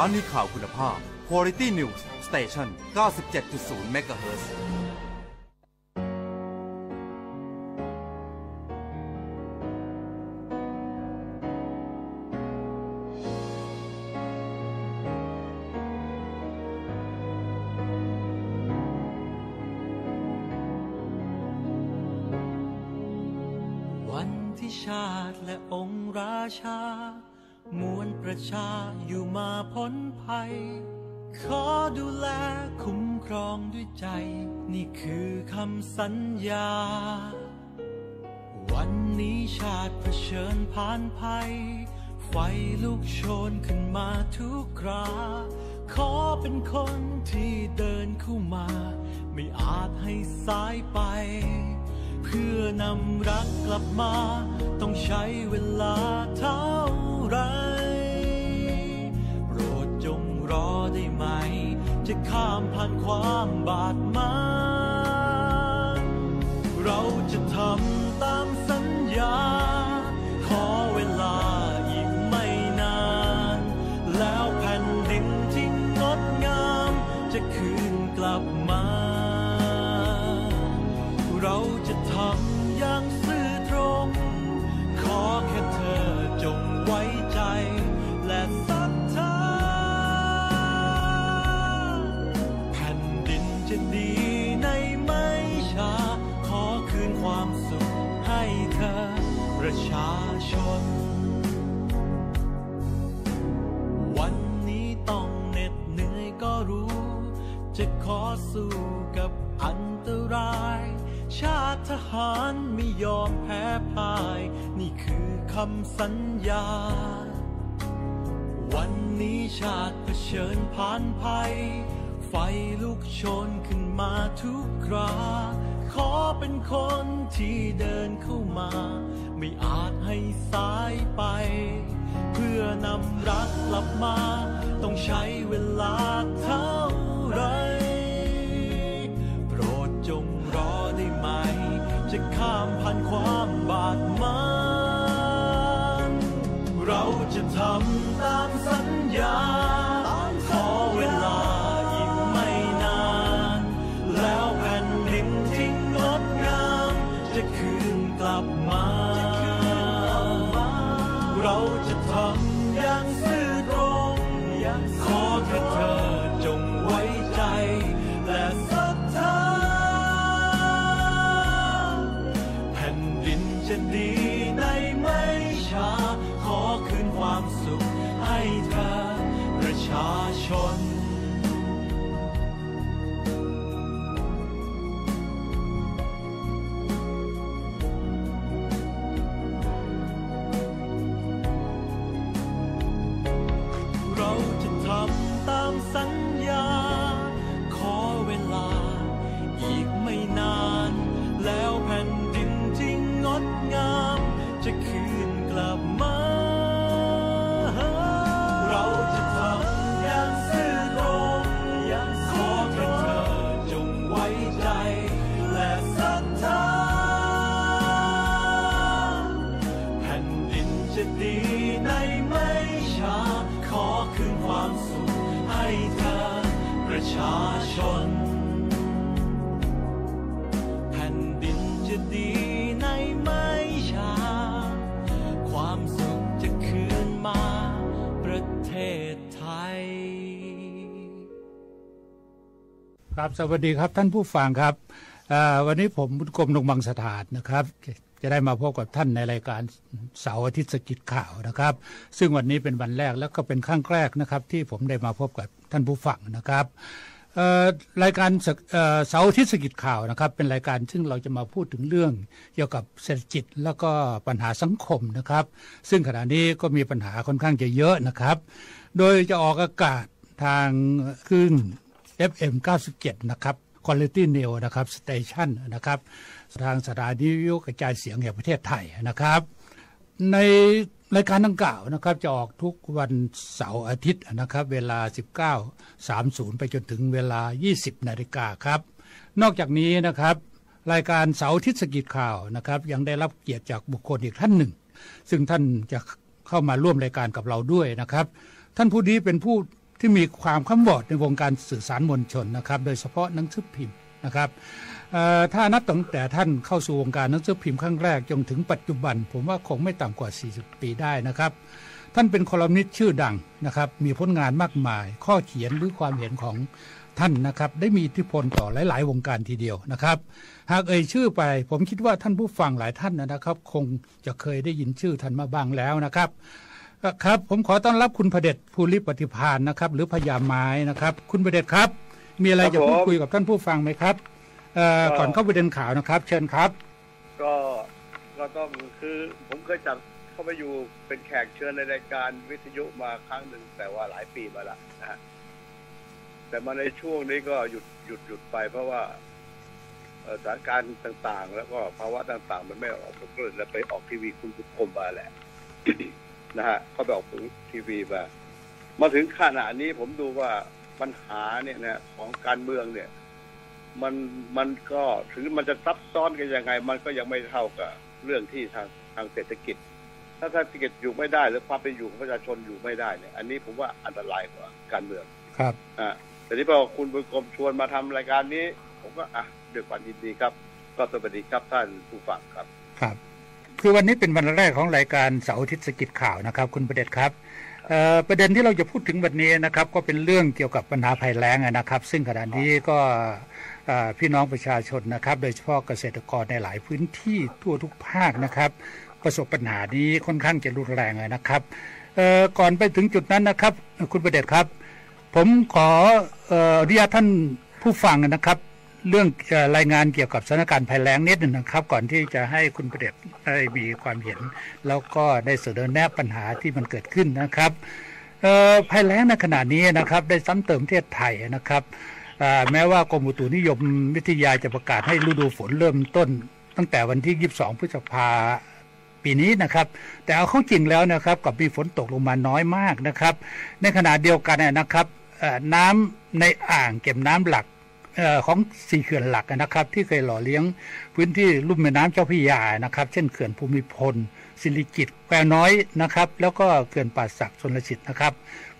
านีข่าวคุณภาพ Quality News Station 97.0 MHz ชาอยู่มาพ้นภัย ขอดูแลคุ้มครองด้วยใจ นี่คือคำสัญญา วันนี้ชาติเผชิญผ่านภัย ไฟลุกโชนขึ้นมาทุกครา ขอเป็นคนที่เดินเข้ามา ไม่อาจให้สายไปเพื่อนำรักกลับมา ต้องใช้เวลาเท่าไร ผ่านความบาด ทหารไม่ยอมแพ้พ่าย นี่คือคำสัญญา วันนี้ชาติเผชิญผ่านภัย ไฟลุกโชนขึ้นมาทุกครา ขอเป็นคนที่เดินเข้ามา ไม่อาจให้สายไป เพื่อนำรักกลับมา ต้องใช้เวลาเท่าไรโปร ครับสวัสดีครับท่านผู้ฟังครับวันนี้ผมบุญกรมดงบังสถานนะครับ จะได้มาพบกับท่านในรายการเสาร์อาทิตย์สกิจข่าวนะครับ ซึ่งวันนี้เป็นวันแรกแล้วก็เป็นครั้งแรกนะครับ ที่ผมได้มาพบกับท่านผู้ฟังนะครับรายการเอ่อเสาร์อาทิตย์สกิจข่าวนะครับ เป็นรายการซึ่งเราจะมาพูดถึงเรื่องเกี่ยวกับเศรษฐกิจแล้วก็ปัญหาสังคมนะครับ ซึ่งขณะนี้ก็มีปัญหาค่อนข้างจะเยอะนะครับ โดยจะออกอากาศทางคลื่น FM 97 นะครับ Quality New นะครับ Station นะครับ ทางสถานีวิทยุกระจายเสียงแห่งประเทศไทยนะครับ ในรายการดังกล่าวนะครับจะออกทุกวันเสาร์อาทิตย์นะครับ เวลา 19.30 ไปจนถึงเวลา 20 นาฬิกาครับ นอกจากนี้นะครับ รายการเสาร์อาทิตย์สกิจข่าวนะครับ ยังได้รับเกียรติจากบุคคลอีกท่านหนึ่ง ซึ่งท่านจะเข้ามาร่วมรายการกับเราด้วยนะครับ ท่านผู้นี้เป็นผู้ ที่มีความข้ามวอดในวงการสื่อสารมวลชนนะครับ โดยเฉพาะหนังสือพิมพ์นะครับถ้านับตั้งแต่ท่านเข้าสู่วงการหนังสือพิมพ์ครั้งแรกจนถึงปัจจุบัน ผมว่าคงไม่ต่ำกว่า 40 ปีได้นะครับ ท่านเป็นคอลัมนิสต์ชื่อดังนะครับ มีผลงานมากมาย ข้อเขียนหรือความเห็นของท่านนะครับได้มีอิทธิพลต่อหลาย ๆ วงการทีเดียวนะครับ หากเอ่ยชื่อไป ผมคิดว่าท่านผู้ฟังหลายท่านนะครับ คงจะเคยได้ยินชื่อท่านมาบ้างแล้วนะครับ ครับผมขอต้อนรับคุณพเดชภูริปฏิพานนะครับ หรือพญาไม้นะครับ คุณพเดชครับ มีอะไรจะพูดคุยกับท่านผู้ฟังไหมครับก่อนเข้าประเด็นข่าวนะครับ เชิญครับ ก็ก็ต้องคือผมเคยจับเข้าไปอยู่เป็นแขกเชิญในรายการวิทยุมาครั้งหนึ่งแต่ว่าหลายปีมาแล้วนะฮะแต่มาในช่วงนี้ก็หยุดหยุดหยุดไปเพราะว่าสถานการณ์ต่าง ๆ แล้วก็ภาวะต่าง ๆ มันไม่ออกผลก็เลยไปออกทีวีคุณทุกคมมาแหละ นะฮะเขาไปออกทีวีมามาถึงขณะนี้ผมดูว่าปัญหาเนี่ยนะของการเมืองเนี่ย มันมันก็ถึงมันจะซับซ้อนกันยังไง มันก็ยังไม่เท่ากับเรื่องที่ทางทางเศรษฐกิจ ถ้าเศรษฐกิจอยู่ไม่ได้ หรือความเป็นอยู่ของประชาชนอยู่ไม่ได้เนี่ย อันนี้ผมว่าอันตรายกว่าการเมืองครับอ่าแต่นี้พอคุณบุญกรมชวนมาทำรายการนี้ ผมก็อะด้วยความยินดีครับ ก็สวัสดีครับท่านผู้ฟังครับครับ คือวันนี้เป็นวันแรกของรายการเสาร์อาทิตย์สกิจข่าวนะครับ คุณประเดชครับประเด็นที่เราจะพูดถึงวันนี้นะครับ ก็เป็นเรื่องเกี่ยวกับปัญหาภัยแล้งนะครับ ซึ่งขณะนี้ก็พี่น้องประชาชนนะครับ โดยเฉพาะเกษตรกรในหลายพื้นที่ทั่วทุกภาคนะครับ ประสบปัญหานี้ค่อนข้างจะรุนแรงนะครับก่อนไปถึงจุดนั้นนะครับ คุณประเดชครับ ผมขออนุญาตท่านผู้ฟังนะครับ เรื่องรายงานเกี่ยวกับสถานการณ์ภัยแล้งนิดหนึ่งนะครับ ก่อนที่จะให้คุณประเดชได้มีความเห็น แล้วก็ได้เสนอแนะปัญหาที่มันเกิดขึ้นนะครับภัยแล้งในขณะนี้นะครับ ได้ซ้ำเติมประเทศไทยนะครับแม้ว่ากรมอุตุนิยมวิทยาจะประกาศให้ฤดูฝนเริ่มต้น ตั้งแต่วันที่ 22 พฤษภาปีนี้นะครับ แต่เอาเข้าจริงแล้วนะครับกับมีฝนตกลงมาน้อยมากนะครับ ในขณะเดียวกันนะครับน้ำในอ่างเก็บน้ำหลัก ของสี่เขื่อนหลักนะครับ ที่เคยหล่อเลี้ยงพื้นที่ลุ่มแม่น้ำเจ้าพระยานะครับ เช่นเขื่อนภูมิพลสิริกิตแควน้อยนะครับ แล้วก็เขื่อนป่าสักชนลสิทธิ์นะครับ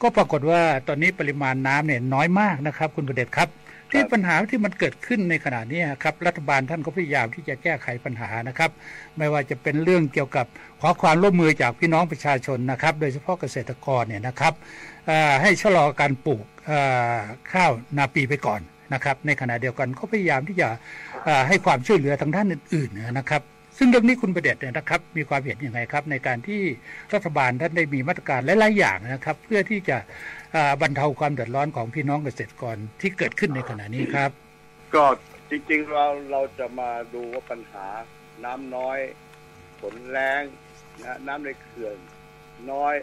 ก็ปรากฏว่าตอนนี้ปริมาณน้ำเนี่ยน้อยมากนะครับ คุณประเดชครับที่ปัญหาที่มันเกิดขึ้นในขณะนี้ครับรัฐบาลท่านก็พยายามที่จะแก้ไขปัญหานะครับ ไม่ว่าจะเป็นเรื่องเกี่ยวกับขอความร่วมมือจากพี่น้องประชาชนนะครับ โดยเฉพาะเกษตรกรเนี่ยนะครับให้ชะลอการปลูกข้าวนาปีไปก่อน นะครับ ในขณะเดียวกันก็พยายามที่จะให้ความช่วยเหลือทางด้านอื่นๆนะครับ ซึ่งเรื่องนี้คุณประเดชเนี่ยนะครับ มีความเห็นยังไงครับ ในการที่รัฐบาลท่านได้มีมาตรการหลายๆอย่างนะครับ เพื่อที่จะบรรเทาความเดือดร้อนของพี่น้องเกษตรกรที่เกิดขึ้นในขณะนี้ครับ ก็จริงๆเราเราจะมาดูว่าปัญหาน้ำน้อยฝนแรงนะน้ำในเขื่อนน้อย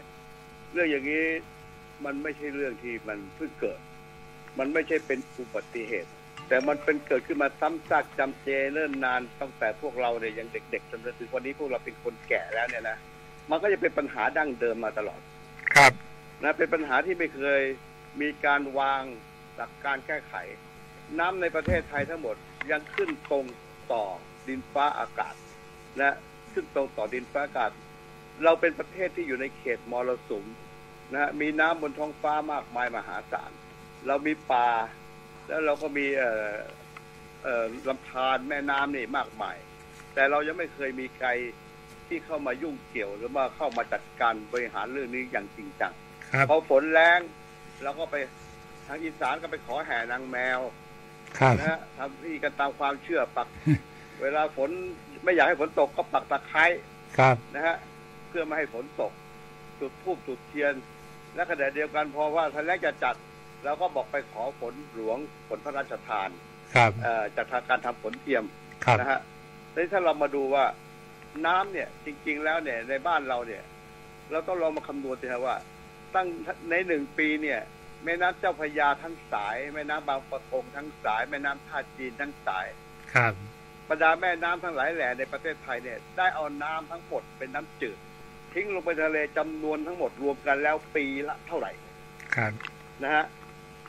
เรื่องอย่างนี้มันไม่ใช่เรื่องที่มันเพิ่งเกิด มันไม่ใช่เป็นอุบัติเหตุ แต่มันเป็นเกิดขึ้นมาซ้ำซากจำเจเนิ่นนานตั้งแต่พวกเราเนี่ยยังเด็กๆจนถึงวันนี้พวกเราเป็นคนแก่แล้วเนี่ยนะมันก็จะเป็นปัญหาดั้งเดิมมาตลอด ครับนะเป็นปัญหาที่ไม่เคยมีการวางหลักการแก้ไข น้ำในประเทศไทยทั้งหมดยังขึ้นตรงต่อดินฟ้าอากาศนะขึ้นตรงต่อดินฟ้าอากาศ เราเป็นประเทศที่อยู่ในเขตมรสุมนะมีน้ำบนท้องฟ้ามากมายมหาศาล เรามีป่า แล้วเราก็มีเอ่อเอ่อลำธารแม่น้ำนี่มากมาย แต่เรายังไม่เคยมีใครที่เข้ามายุ่งเกี่ยวหรือมาเข้ามาจัดการบริหารเรื่องนี้อย่างจริงจังพอฝนแรงเราก็ไปทางอีสานก็ไปขอแห่นางแมวนะฮะทำที่กันตามความเชื่อปัก เวลาฝนไม่อยากให้ฝนตกก็ปักตะไคร้นะฮะเพื่อไม่ให้ฝนตก จุดทูบจุดเทียน และขณะเดียวกันพอว่าทันแรกจะจัด เราก็บอกไปขอฝนหลวงฝนพระราชทานครับจากทางการทำฝนเทียมนะฮะแต่ถ้าเรามาดูว่าน้ำเนี่ยจริง ๆ แล้วเนี่ยในบ้านเราเนี่ย เราต้องลองมาคำนวณสิครับว่า ตั้งในหนึ่งปีเนี่ย แม่น้ำเจ้าพยาทั้งสายแม่น้ำบางปะกงทั้งสาย แม่น้ำท่าจีนทั้งสายครับบรรดาแม่น้ำทั้งหลายแหล่ในประเทศไทยเนี่ยได้เอาน้ำทั้งหมดเป็นน้ำจืด ทิ้งลงไปทะเลจำนวนทั้งหมดรวมกันแล้วปีละเท่าไหร่ครับนะฮะ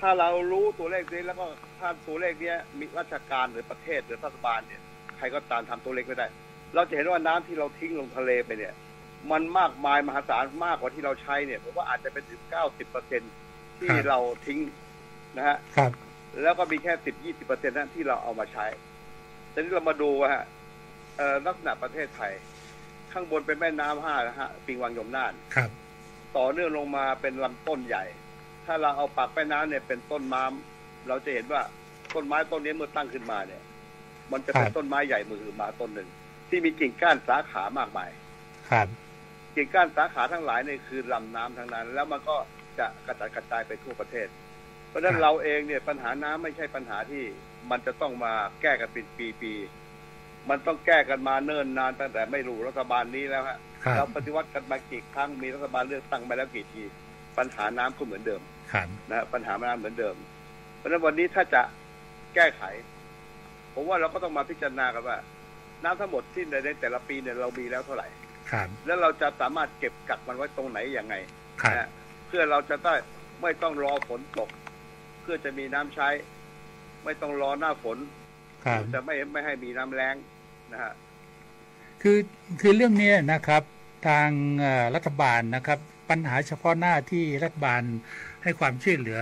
ถ้าเรารู้ตัวเลขนี้แล้วก็ถ้าตัวเลขเนี้ยมีราชการหรือประเทศหรือรัฐบาลเนี่ยใครก็ตามทำตัวเลขไม่ได้ เราจะเห็นว่าน้ำที่เราทิ้งลงทะเลไปเนี่ย มันมากมายมหาศาลมากกว่าที่เราใช้เนี่ยผมว่าอาจจะเป็นถึงเก้าสิบเปอร์เซ็นที่ครับเราทิ้งนะฮะครับ แล้วก็มีแค่สิบยี่สิบเปอร์เซ็นต์นั้นที่เราเอามาใช้ทีนี้เรามาดูว่าฮะเอ่อลักษณะประเทศไทย ข้างบนเป็นแม่น้ำห้านะฮะปิงวังยมน่านครับ ต่อเนื่องลงมาเป็นลำต้นใหญ่ ถ้าเราเอาปากแม่น้ำเนี่ยเป็นต้นม้ามเราจะเห็นว่าต้นไม้ต้นนี้เมื่อตั้งขึ้นมาเนี่ย มันจะเป็นครับต้นไม้ใหญ่มือมาต้นหนึ่งที่มีกิ่งก้านสาขามากมายครับกิ่งก้านสาขาทั้งหลายเนี่ยคือลำน้ำทั้งนั้น แล้วมันก็จะกระจายกระจายไปทั่วประเทศ เพราะฉะนั้นเราเองเนี่ยปัญหาน้ำไม่ใช่ปัญหาที่มันจะต้องมาแก้กันเป็นปีๆมันต้องแก้กันมาเนิ่นนานตั้งแต่ไม่รู้รัฐบาลนี้แล้วฮะครับเราปฏิวัติกันมากี่ครั้งมีรัฐบาลเลือกตั้งมาแล้วกี่ที ปัญหาน้ำก็เหมือนเดิมครับ นะฮะปัญหาน้ำเหมือนเดิม เพราะฉะนั้นวันนี้ถ้าจะแก้ไข ผมว่าเราก็ต้องมาพิจารณากันว่า น้ำทั้งหมดที่ในแต่ละปีเนี่ยเรามีแล้วเท่าไหร่ครับแล้วเราจะสามารถเก็บกักมันไว้ตรงไหนยังไงครับนะฮะเพื่อเราจะได้ไม่ต้องรอฝนตก เพื่อจะมีน้ำใช้ ไม่ต้องรอหน้าฝนครับจะไม่ไม่ให้มีน้ำแล้งนะฮะคือคือเรื่องนี้นะครับ ทางเอ่อรัฐบาลนะครับ ปัญหาเฉพาะหน้าที่รัฐบาล ให้ความช่วยเหลือ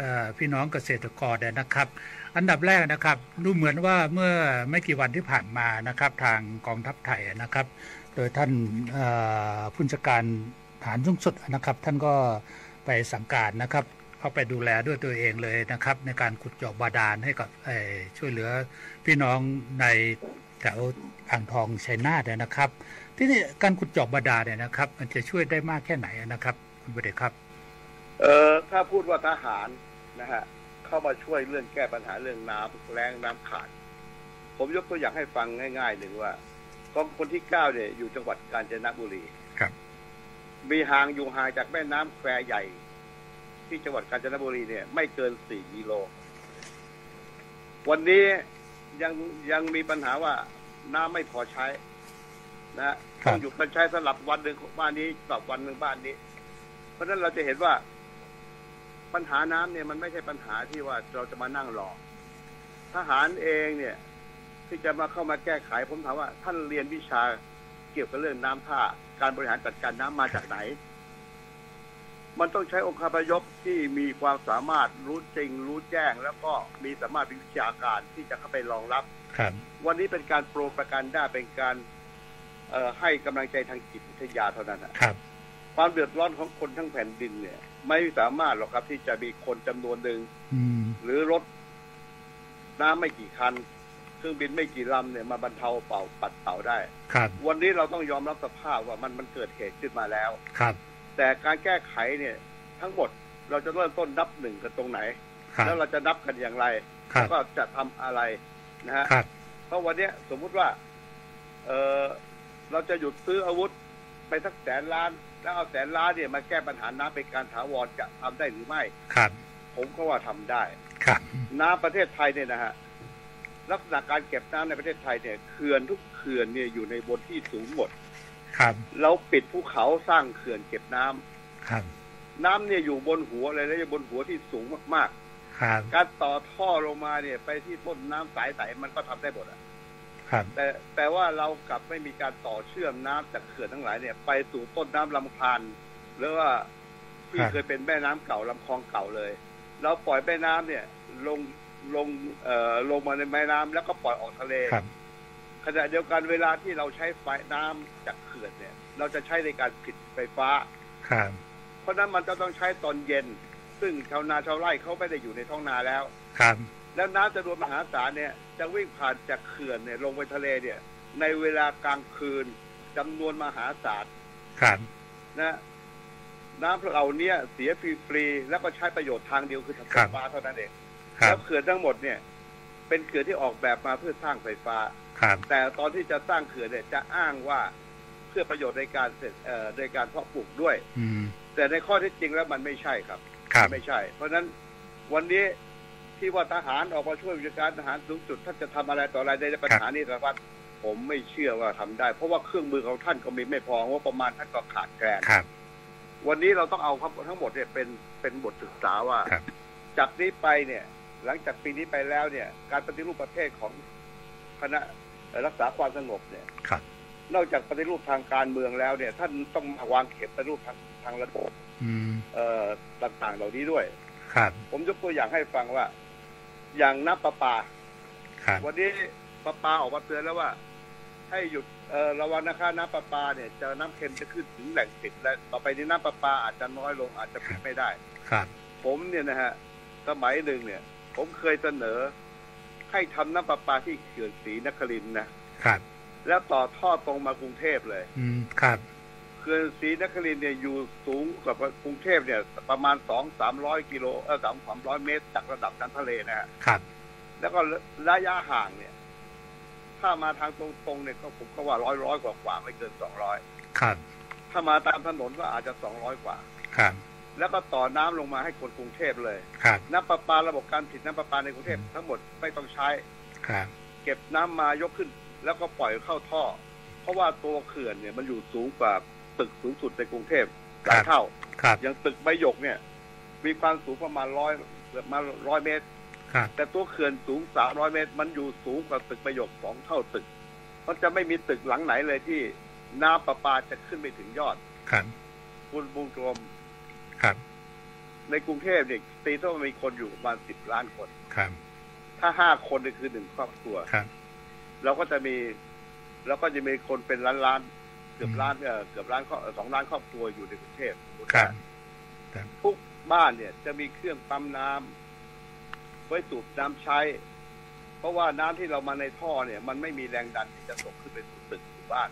อพี่น้องเกษตรกรนะครับ อันดับแรกนะครับดูเหมือนว่าเมื่อไม่กี่วันที่ผ่านมานะครับ ทางกองทัพไทยนะครับ โดยท่านผู้จัดการฐานสูงสุดนะครับ ท่านก็ไปสั่งการนะครับเข้าไปดูแลด้วยตัวเองเลยนะครับ ในการขุดเจาะบาดาลให้กับช่วยเหลือพี่น้องในแถวอ่างทองชัยนาทเนี่ยนะครับ ที่นี่การขุดเจาะบาดาลเนี่ยนะครับ มันจะช่วยได้มากแค่ไหนนะครับ คุณประเดชครับ เออถ้าพูดว่าทหารนะฮะเข้ามาช่วยเรื่องแก้ปัญหาเรื่องน้ำแรงน้ำขาด ผมยกตัวอย่างให้ฟังง่ายๆหนึ่งว่ากองคนที่เก้าเนี่ยอยู่จังหวัดกาญจนบุรีครับ มีห่างอยู่ห่างจากแม่น้ำแควใหญ่ ที่จังหวัดกาญจนบุรีเนี่ย ไม่เกินสี่กิโล วันนี้ยังยังมีปัญหาว่าน้ำไม่พอใช้ นะฮะครับต้องหยุดการใช้สลับวันหนึ่งบ้านนี้สลับวันหนึ่งบ้านนี้ เพราะฉะนั้นเราจะเห็นว่า ปัญหาน้ำเนี่ยมันไม่ใช่ปัญหาที่ว่าเราจะมานั่งรอทหารเองเนี่ย ที่จะมาเข้ามาแก้ไขผมถามว่า ท่านเรียนวิชาเกี่ยวกับเรื่องน้ำท่าการบริหารจัดการน้ำมาจากไหน มันต้องใช้องค์คาพยพที่มีความสามารถรู้จริง รู้แจ้ง แล้วก็มีสามารถวิชาการที่จะเข้าไปรองรับครับ วันนี้เป็นการโปรประกันได้เป็นการเอ่อให้กำลังใจทางจิตวิทยาเท่านั้นนะครับ ความเดือดร้อนของคนทั้งแผ่นดินเนี่ย ไม่สามารถหรอกครับที่จะมีคนจำนวนหนึ่งอืมหรือรถน้ำไม่กี่คัน เครื่องบินไม่กี่ลำเนี่ยมาบรรเทาเป่าปัดเป่าได้ครับวันนี้เราต้องยอมรับสภาพว่ามันมันเกิดเหตุขึ้นมาแล้วครับ แต่การแก้ไขเนี่ย ทั้งหมดเราจะเริ่มต้นนับหนึ่งกันตรงไหนครับแล้วเราจะนับกันอย่างไรครัแล้บวก็จะทำอะไรนะฮะครับเพราะวันเนี้ยสมมุติว่า เออเราจะหยุดซื้ออาวุธ ไปสักแสนล้าน แล้วเอาแสนล้านเนี่ยมาแก้ปัญหาน้ำเป็นการถาวรจะทำได้หรือไม่ครับ ผมก็ว่าทำได้ครับน้ำประเทศไทยเนี่ยนะฮะลักษณะการเก็บน้ำในประเทศไทยเนี่ยเขื่อนทุกเขื่อนเนี่ยอยู่ในบนที่สูงหมด ครับเราปิดภูเขาสร้างเขื่อนเก็บน้ำครับ น้ำเนี่ยอยู่บนหัวเลยแล้วบนหัวที่สูงมากครับๆการต่อท่อลงมาเนี่ย ไปที่ต้นน้ำสายใสมันก็ทำได้หมดอะครับ แต่แต่ว่าเรากลับไม่มีการต่อเชื่อมน้ำจากเขื่อนทั้งหลายเนี่ย ไปสู่ต้นน้ำลำพานหรือว่าที่ครับเคยเป็นแม่น้ำเก่าลำคลองเก่าเลย เราปล่อยแม่น้ำเนี่ย ลงลงเอ่อลงมาในแม่น้ำแล้วก็ปล่อยออกทะเลครับขณะเดียวกันเวลาที่เราใช้ไฟน้ำจากเขื่อนเนี่ย เราจะใช้ในการผลิตไฟฟ้าครับเพราะฉะนั้นมันจะต้องใช้ตอนเย็น ซึ่งชาวนาชาวไร่เขาไม่ได้อยู่ในท้องนาแล้ว ครับ แล้วน้ำจำนวนมหาศาลเนี่ยจะวิ่งผ่านจากเขื่อนเนี่ยลงไปทะเลเนี่ย ในเวลากลางคืนจำนวนมหาศาลครับนะน้ำเหล่านี้เสียฟรีๆแล้วก็ใช้ประโยชน์ทางเดียวคือทำไฟฟ้าเท่านั้นเองครัแล้บวเขื่อนทั้งหมดเนี่ย เป็นเขื่อนที่ออกแบบมาเพื่อสร้างไฟฟ้าครับแต่ตอนที่จะสร้างเขื่อนเนี่ยจะอ้างว่าเพื่อประโยชน์ในการเสร็จเอ่อในการเพาะปลูกด้วยอืมแต่ในข้อเท็จจริงแล้วมันไม่ใช่ครับ ครับไม่ใช่ เพราะฉะนั้นวันนี้ที่ว่าทหารออกมาช่วยวิชาการทหารสูงสุดท่านจะทำอะไรต่ออะไรในปัญหานี้สารวัตรผมไม่เชื่อว่าทำได้ เพราะว่าเครื่องมือของท่านก็มีไม่พองบประมาณท่านก็ขาดแคลนครับ วันนี้เราต้องเอาทั้งหมดเนี่ยเป็นเป็นบทศึกษาว่าครับจากนี้ไปเนี่ย หลังจากปีนี้ไปแล้วเนี่ย การปฏิรูปประเทศของคณะรักษาความสงบเนี่ยครับ นอกจากปฏิรูปทางการเมืองแล้วเนี่ย ท่านต้องมาวางเข็มปฏิรูปทางทางระบบอืมเอ่อต่างๆเหล่านี้ด้วย ครับ ผมยกตัวอย่างให้ฟังว่า อย่างน้ำประปาครับวันนี้ประปาออกมาเตือนแล้วว่า ให้หยุดเอ่อระวังนะคะน้ำประปาเนี่ยจะน้ำเค็มจะขึ้นถึงแหล่งผลิตและต่อไปนี้น้ำประปาอาจจะน้อยลงอาจจะผลิตไม่ได้ ครับ ผมเนี่ยนะฮะสมัยหนึ่งเนี่ย ผมเคยเสนอ ให้ทำน้ำประปาที่เขื่อนศรีนครินทร์นะครับ แล้วต่อท่อตรงมากรุงเทพเลย อืมครับเขื่อนศรีนครินทร์เนี่ยอยู่สูงกว่ากรุงเทพเนี่ย ประมาณสองสามร้อยกิโลเออสามสามร้อยเมตรจากระดับน้ำทะเลนะฮะครับ แล้วก็ระยะห่างเนี่ย ถ้ามาทางตรงๆเนี่ยก็ผมก็ว่าร้อยร้อยกว่ากว่าไม่เกินสองร้อยครับถ้ามาตามถนนก็อาจจะสองร้อยกว่าครับแล้วก็ต่อน้ำลงมาให้คนกรุงเทพเลยครับน้ำประปาระบบการผลิตน้ำประปาในกรุงเทพทั้งหมดไม่ต้องใช้ครับเก็บน้ำมายกขึ้น แล้วก็ปล่อยเข้าท่อ เพราะว่าตัวเขื่อนเนี่ยมันอยู่สูงกว่าตึกสูงสุดในกรุงเทพหลายเท่าครับอย่างตึกใบหยกเนี่ย มีความสูงประมาณร้อยเกือบมาร้อยเมตรครับแต่ตัวเขื่อนสูงสามร้อยเมตร มันอยู่สูงกว่าตึกใบหยกสองเท่าตึกมันจะไม่มีตึกหลังไหนเลยที่น้ำประปาจะขึ้นไปถึงยอดครับคุณบุญกรมครับ ในกรุงเทพเนี่ยตีเท่ามีคนอยู่ประมาณสิบล้านคนครับถ้าห้าคนเนี่ยคือหนึ่งครอบครัวครับ เราก็จะมีเราก็จะมีคนเป็นล้านล้านๆเกือบล้านเออเกือบล้านครอบสองล้านครอบครัวอยู่ในกรุงเทพครับทุกบ้านเนี่ย จะมีเครื่องปั๊มน้ำไว้สูบน้ำใช้ เพราะว่าน้ำที่เรามาในท่อเนี่ย มันไม่มีแรงดันที่จะส่งขึ้นไปสู่ตึกหมู่บ้าน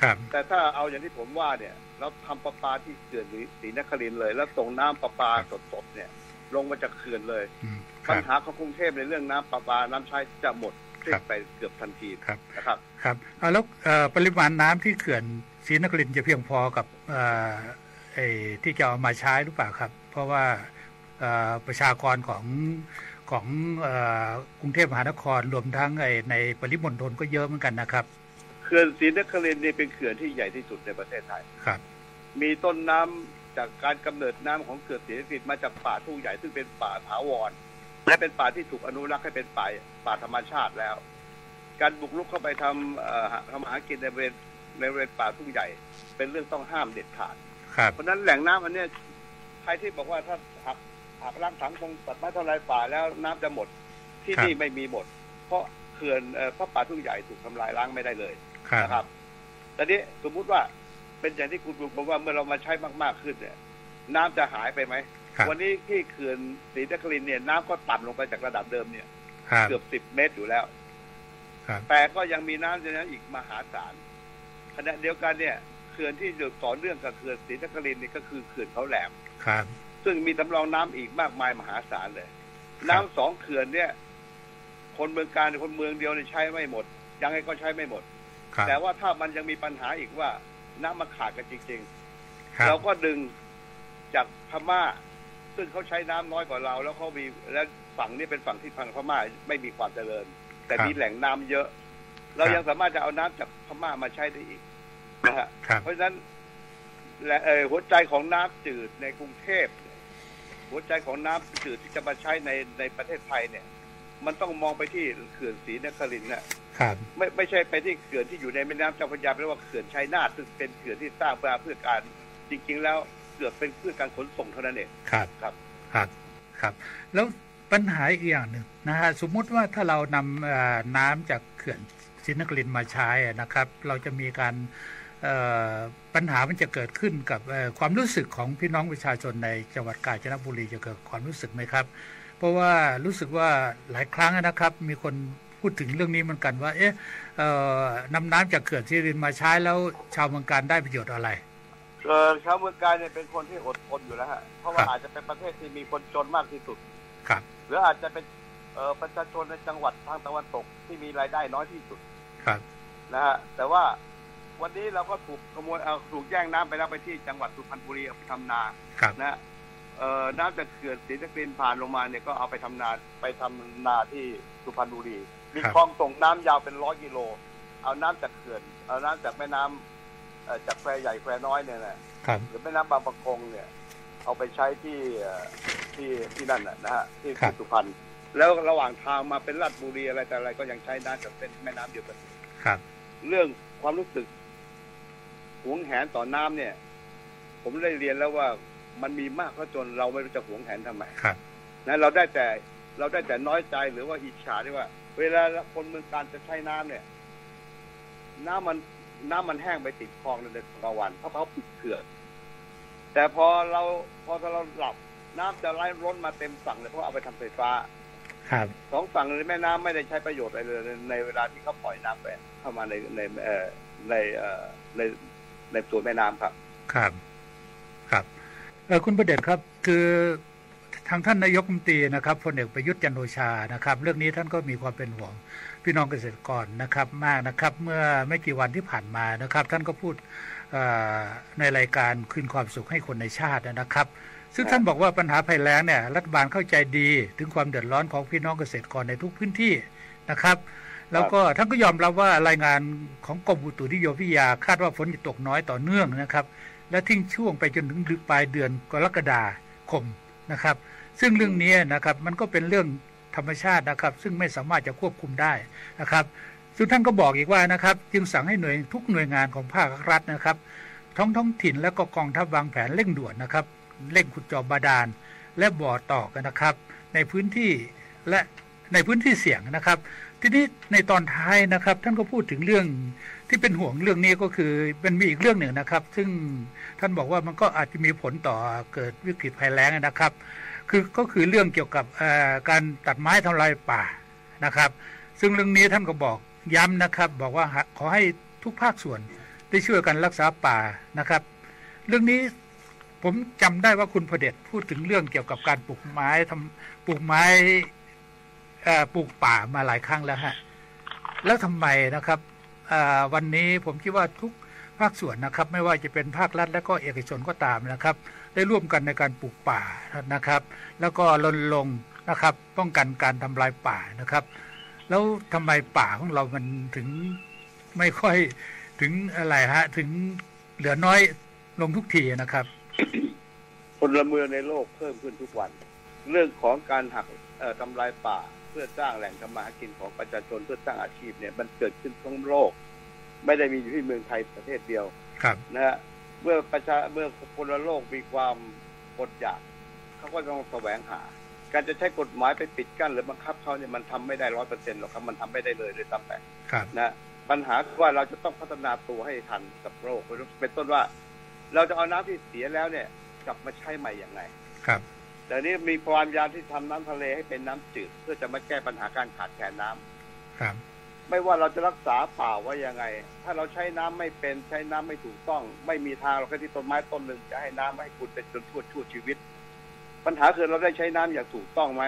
ครับ แต่ถ้าเอาอย่างที่ผมว่าเนี่ย เราทำประปาที่เขื่อนศรีนครินทร์เลย แล้วส่งน้ำประปาสดๆเนี่ย ลงมาจากเขื่อนเลยอืมคปัรัญบหาของกรุงเทพในเรื่องน้ำประปาน้ำใช้จะหมด สิ้ครันบไปเกือบทันทีครับนะครับ ครับเอาแล้วเอ่อปริมาณน้ำที่เขื่อนศรีนครินทร์จะเพียงพอกับเอ่อไอ้ที่จะเอามาใช้หรือเปล่าครับ เพราะว่าเอ่อประชากรของของเอ่อกรุงเทพมหานครรวมทั้งไอ้ในปริมณฑลก็เยอะเหมือนกันนะครับเขื่อนศรีนครินทร์เนี่ยเป็นเขื่อนที่ใหญ่ที่สุดในประเทศไทยครับ มีต้นน้ำจากการกำเนิดน้ำของเขื่อนศรีนครินทร์มาจากป่าทุ่งใหญ่ซึ่งเป็นป่าถาวร และเป็นป่าที่ถูกอนุรักษ์ให้เป็นป่าป่าธรรมชาติแล้ว การบุกรุกเข้าไปทำเอ่อทำอาหารกินในบริเวณในบริเวณป่าทุ่งใหญ่ เป็นเรื่องต้องห้ามเด็ดขาดครับเพราะฉะนั้นแหล่งน้ำอันเนี้ยใครที่บอกว่าถ้าหักหักล้างถังคงตัดไม้ทำลายป่าแล้วน้ำจะหมดที่นี่ไม่มีหมด เพราะเขื่อนเอ่อพระป่าทุ่งใหญ่ถูกทำลายล้างไม่ได้เลยครับนะครับแต่นี้สมมุติว่าเป็นอย่างที่คุณบอกว่าเมื่อเรามาใช้มากๆขึ้นเนี่ย น้ำจะหายไปไหมครับ วันนี้ที่เขื่อนศรีนครินทร์เนี่ยน้ำก็ต่ำลงไปจากระดับเดิมเนี่ยครับเกือบสิบเมตรอยู่แล้วครับแต่ก็ยังมีน้ำจากนั้นอีกมหาศาลขณะเดียวกันเนี่ยเขื่อนที่อยู่ต่อเนื่องกับเขื่อนศรีนครินทร์นี่ก็คือเขื่อนเขาแหลมครับ ซึ่งมีตำรองน้ำอีกมากมายมหาศาลเลย น้ำสองเขื่อนเนี่ย คนเมืองการคนเมืองเดียวเนี่ยใช้ไม่หมด ยังไงก็ใช้ไม่หมดครับแต่ว่าถ้ามันยังมีปัญหาอีกว่าน้ำมันขาดกันจริงครัๆบเราก็ดึงจากพม่า ซึ่งเขาใช้น้ำน้อยกว่าเรา แล้วเขามีและฝั่งนี้เป็นฝั่งที่ทางพม่าไม่มีความเจริญ แต่มีแหล่งน้ำเยอะ เรายังสามารถจะเอาน้ำจากพม่ามาใช้ได้อีกนะฮะครับเพราะฉะนั้นและเอ่อหัวใจของน้ำจืดในกรุงเทพเนี่ยหัวใจของน้ำจืดที่จะมาใช้ในในประเทศไทยเนี่ย มันต้องมองไปที่เขื่อนศรีนครินทร์น่ะครับไม่ไม่ใช่ไปที่เขื่อนที่อยู่ในแม่น้ำเจ้าพระยาเรียกว่าเขื่อนชัยนาทซึ่งเป็นเขื่อนที่สร้างเพื่อเพื่อการจริง ๆ แล้ว เกือบเป็นเพื่อการขนส่งเท่านั้นเองครับครับครับครับ แล้วปัญหาอีกอย่างหนึ่งนะฮะสมมุติว่าถ้าเรานำเอ่อน้ำจากเขื่อนศรีนครินทร์มาใช้อะนะครับ เราจะมีการเอ่อปัญหามันจะเกิดขึ้นกับเอ่อความรู้สึกของพี่น้องประชาชนในจังหวัดกาญจนบุรีจะเกิดความรู้สึกไหมครับ เพราะว่ารู้สึกว่าหลายครั้งนะครับ มีคนพูดถึงเรื่องนี้เหมือนกันว่า เอ๊ะเอ่อนำน้ำจากเขื่อนศรีนครินทร์มาใช้แล้วชาวเมืองการได้ประโยชน์อะไร เออชาวเมืองการเนี่ยเป็นคนที่อดทนอยู่แล้วฮะเพราะว่าครับอาจจะเป็นประเทศที่มีคนจนมากที่สุด ครับ หรืออาจจะเป็นเอ่อประชาชนในจังหวัดทางตะวันตกที่มีรายได้น้อยที่สุด ครับนะฮะแต่ว่าวันนี้เราก็ถูกขโมยเอาถูกแย่งน้ำไปแล้วไปที่จังหวัดสุพรรณบุรีเอาไปทำนาครับนะฮะเอ่อน้ำจากเขื่อนศรีนครินทร์ผ่านลงมาเนี่ยก็เอาไปทำนาไปทำนาที่สุพรรณบุรีมีครับคลองส่งน้ำยาวเป็นร้อยกิโล เอาน้ำจากเขื่อนเอาน้ำจากแม่น้ำเอ่อ จากแควใหญ่แควน้อยเนี่ยนะครับหรือแม่น้ำบางประกงเนี่ย เอาไปใช้ที่เอ่อที่ที่นั่นน่ะนะฮะที่ครับที่สุพรรณแล้วระหว่างทางมาเป็นลาดบุรีอะไรแต่อะไรก็ยังใช้น้ำจากเป็นแม่น้ำเดียวกันครับ เรื่องความรู้สึกหวงแหนต่อน้ำเนี่ย ผมได้เรียนแล้วว่ามันมีมากก็จนเราไม่รู้จะหวงแหนทำไมครับนะเราได้แต่เราได้แต่น้อยใจหรือว่าอิจฉาที่ว่า เวลาคนเมืองการจะใช้น้ำเนี่ย น้ำมัน น้ำมันแห้งไปติดคลองในกลางวันเพราะเขาปิดเขื่อนแต่พอเราพอเราหลับน้ำจะไหลล้นมาเต็มฝั่งเลยเพราะเอาไปทำไฟฟ้า ครับสองฝั่งในแม่น้ำไม่ได้ใช้ประโยชน์อะไรเลยในเวลาที่เขาปล่อยน้ำไปเข้ามาในในเอ่อในเอ่อในในตัวแม่น้ำครับ ครับครับเออคุณประเดชครับคือทางท่านนายกรัฐมนตรีนะครับพลเอกประยุทธ์จันทร์โอชานะครับ เรื่องนี้ท่านก็มีความเป็นห่วง พี่น้องเกษตรกรนะครับมากนะครับ เมื่อไม่กี่วันที่ผ่านมานะครับ ท่านก็พูดเอ่อในรายการคืนความสุขให้คนในชาตินะครับ ซึ่งท่านบอกว่าปัญหาภัยแล้งเนี่ยรัฐบาลเข้าใจดีถึงความเดือดร้อนของพี่น้องเกษตรกรในทุกพื้นที่นะครับ แล้วก็ท่านก็ยอมรับว่ารายงานของกรมอุตุนิยมวิทยาคาดว่าฝนจะตกน้อยต่อเนื่องนะครับ และทิ้งช่วงไปจนถึงปลายเดือนกรกฎาคมนะครับ ซึ่งเรื่องนี้นะครับมันก็เป็นเรื่อง ธรรมชาตินะครับ ซึ่งไม่สามารถจะควบคุมได้นะครับซึ่งท่านก็บอกอีกว่านะครับ จึงสั่งให้หน่วยทุกหน่วยงานของภาครัฐนะครับ ท้องท้องถิ่นและก็กองทัพวางแผนเร่งด่วนนะครับเร่งขุดเจอบาดาล และบ่อต่อกันนะครับ ในพื้นที่และในพื้นที่เสี่ยงนะครับ ทีนี้ในตอนท้ายนะครับ ท่านก็พูดถึงเรื่องที่เป็นห่วงเรื่องนี้ก็คือมันมีอีกเรื่องหนึ่งนะครับ ซึ่งท่านบอกว่ามันก็อาจจะมีผลต่อเกิดวิกฤตภัยแล้งนะครับ คือก็คือเรื่องเกี่ยวกับการตัดไม้ทำลายป่านะครับ ซึ่งเรื่องนี้ท่านก็บอกย้ำนะครับ บอกว่าขอให้ทุกภาคส่วนได้ช่วยกันรักษาป่านะครับ เรื่องนี้ผมจำได้ว่าคุณพเดชพูดถึงเรื่องเกี่ยวกับการปลูกไม้ทำปลูกไม้ปลูกป่ามาหลายครั้งแล้วฮะแล้วทำไมนะครับวันนี้ผมคิดว่าทุกภาคส่วนนะครับ ไม่ว่าจะเป็นภาครัฐและก็เอกชนก็ตามนะครับ ได้ร่วมกันในการปลูกป่านะครับ แล้วก็รณรงค์นะครับ ป้องกันการทำลายป่านะครับ แล้วทำไมป่าของเรามันถึงไม่ค่อยถึงอะไรฮะ ถึงเหลือน้อยลงทุกทีนะครับพลเมืองในโลกเพิ่มขึ้นทุกวัน เรื่องของการหักเอ่อทำลายป่าเพื่อสร้างแหล่งทำมาหากินของประชาชนเพื่อสร้างอาชีพเนี่ยมันเกิดขึ้นทั้งโลก ไม่ได้มีอยู่ที่เมืองไทยประเทศเดียวครับนะฮะ เมื่อประชาเมื่อคนละโลกมีความอดอยากเขาก็ต้องแสวงหา การจะใช้กฎหมายไปปิดกั้นหรือบังคับเขาเนี่ยมันทำไม่ได้ร้อยเปอร์เซ็นต์หรอกครับมันทำไม่ได้เลยเลยซ้ำไปครับนะปัญหาคือว่าเราจะต้องพัฒนาตัวให้ทันกับโลกเป็นต้นว่า เราจะเอาน้ำที่เสียแล้วเนี่ย กลับมาใช้ใหม่อย่างไรครับแต่นี้มีความพยายามที่ทำน้ำทะเลให้เป็นน้ำจืดเพื่อจะมาแก้ปัญหาการขาดแคลนน้ำครับ ไม่ว่าเราจะรักษาป่าไว้ยังไง ถ้าเราใช้น้ำไม่เป็นใช้น้ำไม่ถูกต้อง ไม่มีทางเราแค่ที่ต้นไม้ต้นหนึ่งจะให้น้ำให้คุณเป็นจนทั่วชั่วชีวิต ปัญหาคือเราได้ใช้น้ำอย่างถูกต้องไหม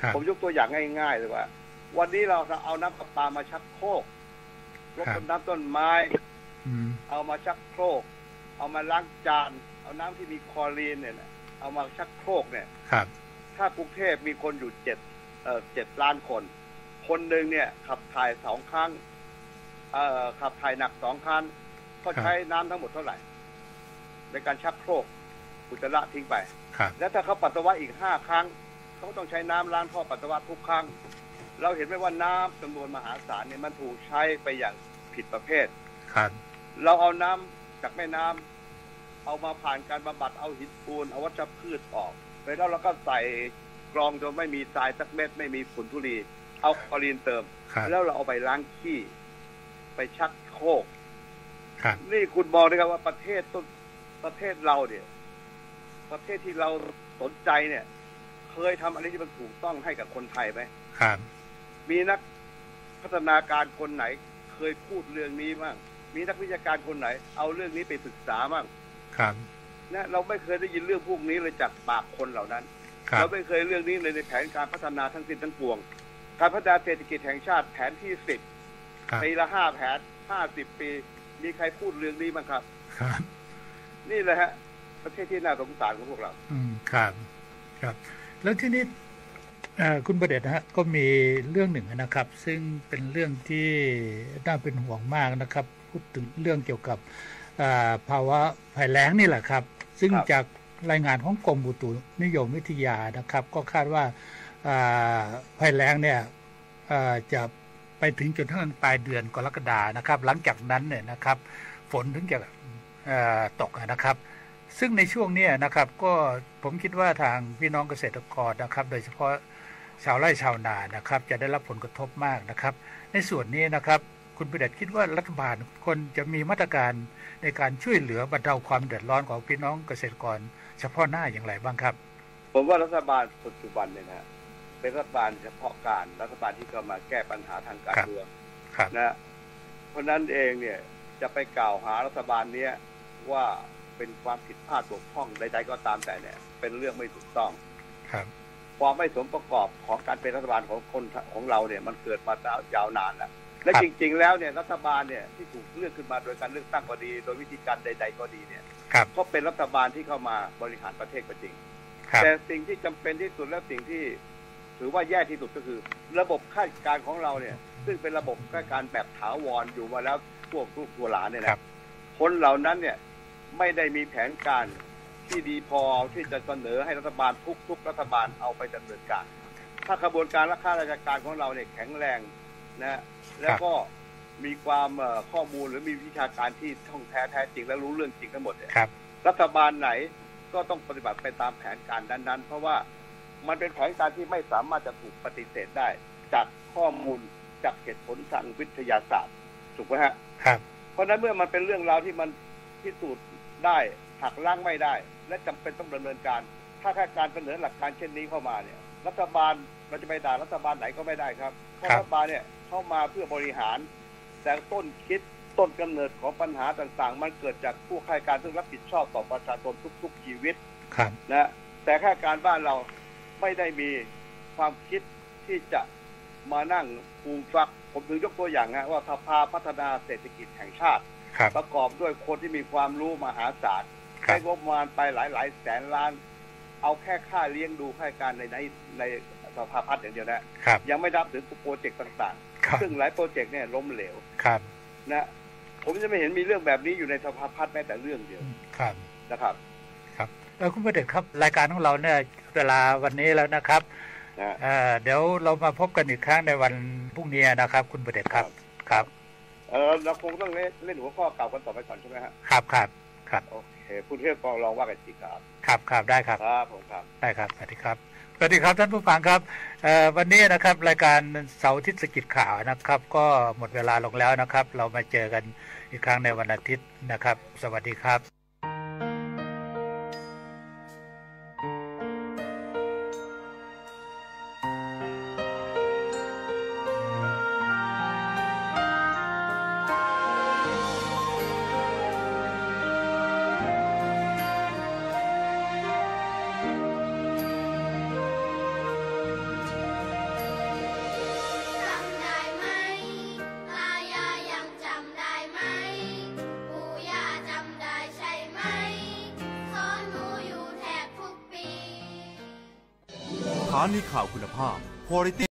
ครับผมยกตัวอย่างง่ายๆเลยว่า วันนี้เราเอาน้ำประปามาชักโครกรดครับน้ำต้นไม้อืมเอามาชักโครก เอามาล้างจาน เอาน้ำที่มีคลอรีนเนี่ยนะเอามาชักโครกเนี่ยครับ ถ้ากรุงเทพมีคนอยู่เจ็ดเอ่อเจ็ดล้านคน คนหนึ่งเนี่ยขับถ่ายสองครั้งเอ่อขับถ่ายหนักสองครั้งก็ใช้น้ำทั้งหมดเท่าไหร่ ในการชักโครกอุจจาระทิ้งไปครับแล้วถ้าเขาปัสสาวะอีกห้าครั้ง เขาก็ต้องใช้น้ำล้างท่อปัสสาวะทุกครั้ง เราเห็นไหมว่าน้ำจำนวนมหาศาลเนี่ยมันถูกใช้ไปอย่างผิดประเภทครับเราเอาน้ำจากแม่น้ำเอามาผ่านการบำบัดเอาหินปูนเอาวัชพืชออก ไปแล้วเราก็ใส่กรองจนไม่มีทรายสักเม็ดไม่มีฝุ่นทุลี เอาคลอรีนเติม ครับแล้วเราเอาไปล้างขี้ ไปชักโครกครับ นี่คุณมองนะครับว่าประเทศต้นประเทศเราเนี่ย ประเทศที่เราสนใจเนี่ย เคยทำอะไรที่มันถูกต้องให้กับคนไทยไหมครับ มีนักพัฒนาการคนไหน เคยพูดเรื่องนี้บ้างมีนักวิชาการคนไหน เอาเรื่องนี้ไปศึกษาบ้างครับ นะเราไม่เคยได้ยินเรื่องพวกนี้เลยจากปากคนเหล่านั้น ครับ เราไม่เคยเรื่องนี้เลยในแผนการพัฒนาทั้งสิ้นทั้งปวง การพัฒนาเศรษฐกิจแห่งชาติแผนที่สิบครับปีละห้าแผนห้าสิบปี มีใครพูดเรื่องนี้บ้างครับ ครับ นี่แหละฮะ ประเทศที่น่าสงสารของพวกเรา อืมครับ ครับ แล้วที่นี้เอ่อคุณประเดชนะฮะก็มีเรื่องหนึ่งนะครับ ซึ่งเป็นเรื่องที่น่าเป็นห่วงมากนะครับ พูดถึงเรื่องเกี่ยวกับอ่าภาวะภัยแล้งนี่แหละครับ ซึ่งครับจากรายงานของกรมอุตุนิยมวิทยานะครับ ก็คาดว่าอ่า ภัยแล้งเนี่ยอ่าจะไปถึงจนถึงปลายเดือนกรกฎานะครับ หลังจากนั้นเนี่ยนะครับ ฝนถึงจะอ่อตกนะครับ ซึ่งในช่วงนี้นะครับ ก็ผมคิดว่าทางพี่น้องเกษตรกรนะครับ โดยเฉพาะชาวไร่ชาวนานะครับ จะได้รับผลกระทบมากนะครับ ในส่วนนี้นะครับ คุณประเดชคิดว่ารัฐบาลควรจะมีมาตรการในการช่วยเหลือบรรเทาความเดือดร้อนของพี่น้องเกษตรกร เฉพาะหน้าอย่างไรบ้างครับ ผมว่ารัฐบาลปัจจุบันเนี่ยนะฮะ เป็นรัฐบาลเฉพาะการรัฐบาลที่เข้ามาแก้ปัญหาทางการครับเมืองครับนะเพราะฉะนั้นเองเนี่ยจะไปกล่าวหารัฐบาลเนี้ยว่าเป็นความผิดพลาดบกพร่องใดๆก็ตามแต่เนี่ย เป็นเรื่องไม่ถูกต้องครับความไม่สมประกอบของการเป็นรัฐบาลของคนของเราเนี่ย มันเกิดมายาวนานแล้วและครับจริง ๆ แล้วเนี่ยรัฐบาลเนี่ยที่ถูกเลือกขึ้นมาโดยการเลือกตั้งก็ดี โดยวิธีการใด ๆ ก็ดีเนี่ยครับก็เป็นรัฐบาลที่เข้ามาบริหารประเทศก็จริงครับแต่สิ่งที่จำเป็นที่สุดและสิ่งที่ ถือว่าแย่ที่สุดก็คือ ระบบข้าราชการของเราเนี่ย ซึ่งเป็นระบบข้าราชการแบบถาวรอยู่มาแล้วทั่วทุกตัวหลานเนี่ยครันะบคนเหล่านั้นเนี่ยไม่ได้มีแผนการที่ดีพอที่จะเสนอให้รัฐบาลทุกๆรัฐบาลเอาไปดำเนินการ ถ้ากระบวนการและข้าราชการของเราเนี่ยแข็งแรงนะแล้วก็มีความเอ่อข้อมูลหรือมีวิชาการที่ท่องแท้แท้จริงและรู้เรื่องจริงทั้งหมดเนี่ย ครับ รัฐบาลไหนก็ต้องปฏิบัติไปตามแผนการนั้นๆ เพราะว่า มันเป็นแผนการที่ไม่สามารถจะถูกปฏิเสธได้ จากข้อมูลจากเหตุผลทางวิทยาศาสตร์ถูกไหมฮะครับ เพราะฉะนั้นเมื่อมันเป็นเรื่องราวที่มันพิสูจน์ได้หักล้างไม่ได้ และจำเป็นต้องดำเนินการ ถ้าแค่การเสนอหลักการเช่นนี้เข้ามาเนี่ย รัฐบาลเราจะไปด่ารัฐบาลไหนก็ไม่ได้ครับเพราะครับรัฐบาลเนี่ยเข้ามาเพื่อบริหาร แต่ต้นคิดต้นกำเนิดของปัญหาต่างๆ มันเกิดจากผู้ข้าราชการซึ่งรับผิดชอบต่อประชาชนทุก ๆ ชีวิตครับนะแต่ข้าราชการบ้านเรา ไม่ได้มีความคิดที่จะมานั่งปลูกฝัก ผมถึงยกตัวอย่างนะว่าสภาพัฒนาเศรษฐกิจแห่งชาติครับประกอบด้วยคนที่มีความรู้มหาศาลครัใช้บงบประมาณไปหลายหลายๆแสนล้าน เอาแค่ค่าเลี้ยงดูข้าราชการในในในสภาพัฒน์อย่างเดียวนะครับยังไม่นับถึงโปรเจกต์ต่างครับๆซึ่งหลายโปรเจกต์เนี่ยล้มเหลวครับนะผมจะไม่เห็นมีเรื่องแบบนี้อยู่ในสภาพัฒน์แม้แต่เรื่องเดียวครับนะครับ ครับแล้วคุณประเดชครับรายการของเราเนี่ยเวลาวันนี้แล้วนะครับนะเอ่อเดี๋ยวเรามาพบกันอีกครั้งในวันพรุ่งนี้นะครับ คุณประเดชครับครับเออเราคงต้องเล่นเล่นหัวข้อเก่ากันต่อไปก่อนใช่ไหมฮะครับครับครับโอเคผู้เที่ยวกองรองว่ากันจีครับครับครับได้ครับครับผมครับได้ครับสวัสดีครับสวัสดีครับท่านผู้ฟังครับเอ่อวันนี้นะครับรายการเสาร์อาทิตย์สกิจข่าวนะครับ ก็หมดเวลาลงแล้วนะครับ เรามาเจอกันอีกครั้งในวันอาทิตย์นะครับ สวัสดีครับ ข่าวคุณภาพ Quality